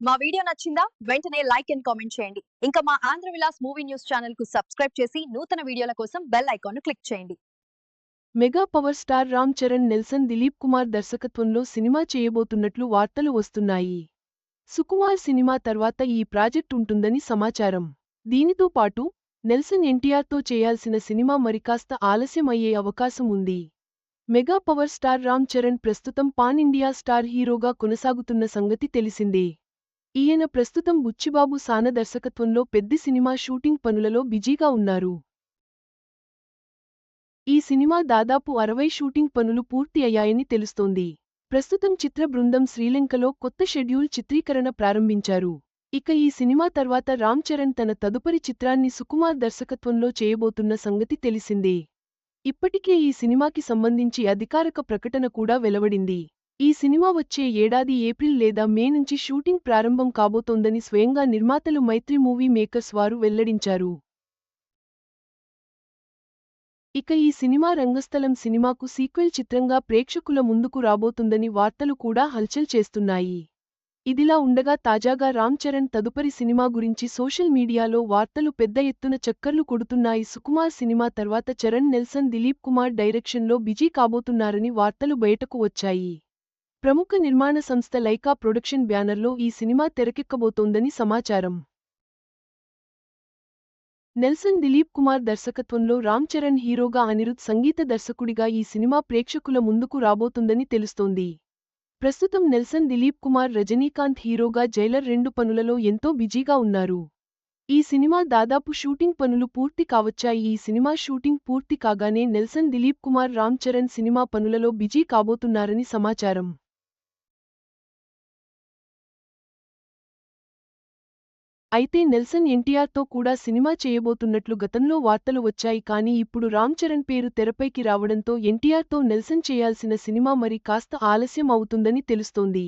మా వీడియో నచ్చిందా? వెంటనే లైక్ అండ్ కామెంట్ చేయండి. ఇంకా మా ఆంధ్ర విలాస్ మూవీ న్యూస్ ఛానల్కు సబ్స్క్రైబ్ చేసి నూతన వీడియోల కోసం బెల్ ఐకాన్ను క్లిక్ చేయండి. Mega power star Ram Charan Nelson Dilip Kumar దర్శకత్వంలో సినిమా చేయబోతున్నట్లు వార్తలు వస్తున్నాయి. సుకుమార్ సినిమా తర్వాత ఈ ప్రాజెక్ట్ ఉంటుందని సమాచారం. దీనితో పాటు నెల్సన్ ఎన్టీఆర్తో చేయాల్సిన సినిమా మరికాస్త ఆలస్యం అయ్యే అవకాశం ఉంది. Mega power star Ram Charan ప్రస్తుతం పాన్ ఇండియా స్టార్ హీరోగా కొనసాగుతున్న సంగతి తెలిసిందే. ఈయన ప్రస్తుతం బుచ్చిబాబు సాన దర్శకత్వంలో పెద్ద సినిమా షూటింగ్ పనులలో బిజీగా ఉన్నారు. ఈ సినిమా దాదాపు అరవై షూటింగ్ పనులు పూర్తి అయ్యాయని తెలుస్తోంది. ప్రస్తుతం చిత్ర బృందం శ్రీలంకలో కొత్త షెడ్యూల్ చిత్రీకరణ ప్రారంభించారు. ఇక ఈ సినిమా తర్వాత రామ్ చరణ్ తన తదుపరి చిత్రాన్ని సుకుమార్ దర్శకత్వంలో చేయబోతున్న సంగతి తెలిసిందే. ఇప్పటికే ఈ సినిమాకి సంబంధించి అధికారక ప్రకటన కూడా వెలువడింది. ఈ సినిమా వచ్చే ఏడాది ఏప్రిల్ లేదా మే నుంచి షూటింగ్ ప్రారంభం కాబోతోందని స్వయంగా నిర్మాతలు మైత్రి మూవీ మేకర్స్ వారు వెల్లడించారు. ఇక ఈ సినిమా రంగస్థలం సినిమాకు సీక్వెల్ చిత్రంగా ప్రేక్షకుల ముందుకు రాబోతుందని వార్తలు కూడా హల్చల్ చేస్తున్నాయి. ఇదిలా ఉండగా తాజాగా రామ్ చరణ్ తదుపరి సినిమా గురించి సోషల్ మీడియాలో వార్తలు పెద్ద ఎత్తున చక్కర్లు కొడుతున్నాయి. సుకుమార్ సినిమా తర్వాత చరణ్ నెల్సన్ దిలీప్ కుమార్ డైరెక్షన్లో బిజీ కాబోతున్నారని వార్తలు బయటకు వచ్చాయి. ప్రముఖ నిర్మాణ సంస్థ లైకా ప్రొడక్షన్ బ్యానర్లో ఈ సినిమా తెరకెక్కబోతోందని సమాచారం. నెల్సన్ దిలీప్ కుమార్ దర్శకత్వంలో రామ్ చరణ్ హీరోగా అనిరుద్ సంగీత దర్శకుడిగా ఈ సినిమా ప్రేక్షకుల ముందుకు రాబోతుందని తెలుస్తోంది. ప్రస్తుతం నెల్సన్ దిలీప్ కుమార్ రజనీకాంత్ హీరోగా జైలర్ రెండు పనులలో ఎంతో బిజీగా ఉన్నారు. ఈ సినిమా దాదాపు షూటింగ్ పనులు పూర్తి కావచ్చాయి. ఈ సినిమా షూటింగ్ పూర్తి కాగానే నెల్సన్ దిలీప్ కుమార్ రామ్ చరణ్ సినిమా పనులలో బిజీ కాబోతున్నారని సమాచారం. అయితే నెల్సన్ ఎన్టీఆర్తో కూడా సినిమా చేయబోతున్నట్లు గతంలో వార్తలు వచ్చాయి కానీ ఇప్పుడు రామ్ చరణ్ పేరు తెరపైకి రావడంతో ఎన్టీఆర్తో నెల్సన్ చేయాల్సిన సినిమా మరి కాస్త ఆలస్యం అవుతుందని తెలుస్తోంది.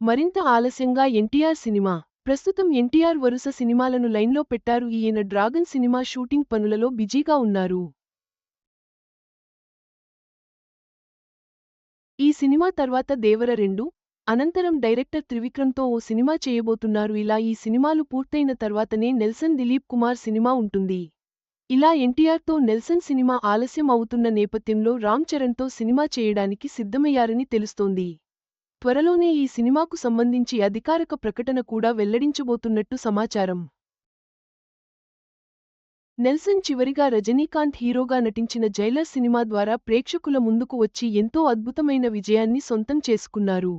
మరింత ఆలస్యంగా ఎన్టీఆర్ సినిమా. ప్రస్తుతం ఎన్టీఆర్ వరుస సినిమాలను లైన్లో పెట్టారు. ఈయన డ్రాగన్ సినిమా షూటింగ్ పనులలో బిజీగా ఉన్నారు. ఈ సినిమా తర్వాత దేవర రెండు అనంతరం డైరెక్టర్ త్రివిక్రమ్తో ఓ సినిమా చేయబోతున్నారు. ఇలా ఈ సినిమాలు పూర్తయిన తర్వాతనే నెల్సన్ దిలీప్ కుమార్ సినిమా ఉంటుంది. ఇలా ఎన్టీఆర్తో నెల్సన్ సినిమా ఆలస్యం అవుతున్న నేపథ్యంలో రామ్ చరణ్తో సినిమా చేయడానికి సిద్ధమయ్యారని తెలుస్తోంది. త్వరలోనే ఈ సినిమాకు సంబంధించి అధికారిక ప్రకటన కూడా వెల్లడించబోతున్నట్టు సమాచారం. నెల్సన్ చివరిగా రజనీకాంత్ హీరోగా నటించిన జైలర్ సినిమా ద్వారా ప్రేక్షకుల ముందుకు వచ్చి ఎంతో అద్భుతమైన విజయాన్ని సొంతం చేసుకున్నారు.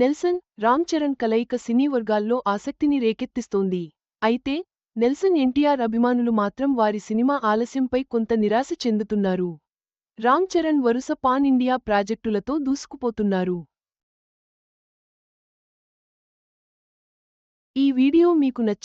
నెల్సన్ రామ్ చరణ్ కలయిక సినీ వర్గాల్లో ఆసక్తిని రేకెత్తిస్తోంది. అయితే నెల్సన్ ఎన్టీఆర్ అభిమానులు మాత్రం వారి సినిమా ఆలస్యంపై కొంత నిరాశ చెందుతున్నారు. రామ్ చరణ్ వరుస పాన్ ఇండియా ప్రాజెక్టులతో దూసుకుపోతున్నారు. ఈ వీడియో మీకు నచ్చి